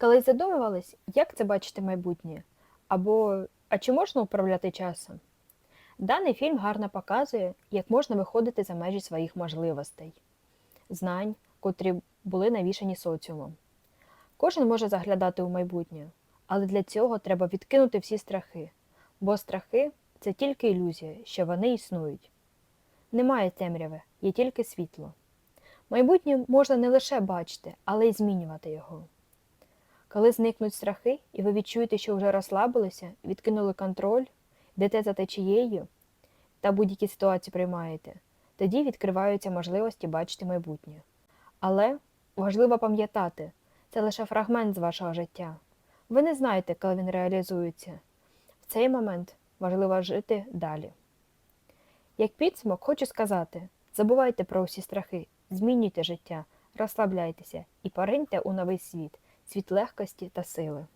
Колись задумувались, як це бачити майбутнє? Або а чи можна управляти часом? Даний фільм гарно показує, як можна виходити за межі своїх можливостей, знань, котрі були навішані соціумом. Кожен може заглядати у майбутнє, але для цього треба відкинути всі страхи, бо страхи це тільки ілюзія, що вони існують. Немає темряви, є тільки світло. Майбутнє можна не лише бачити, але й змінювати його. Коли зникнуть страхи, і ви відчуєте, що вже розслабилися, відкинули контроль, йдете за течією та будь-які ситуації приймаєте, тоді відкриваються можливості бачити майбутнє. Але важливо пам'ятати, це лише фрагмент з вашого життя. Ви не знаєте, коли він реалізується. В цей момент важливо жити далі. Як підсумок, хочу сказати: забувайте про усі страхи, змінюйте життя, розслабляйтеся і пориньте у новий світ, світ легкості та сили.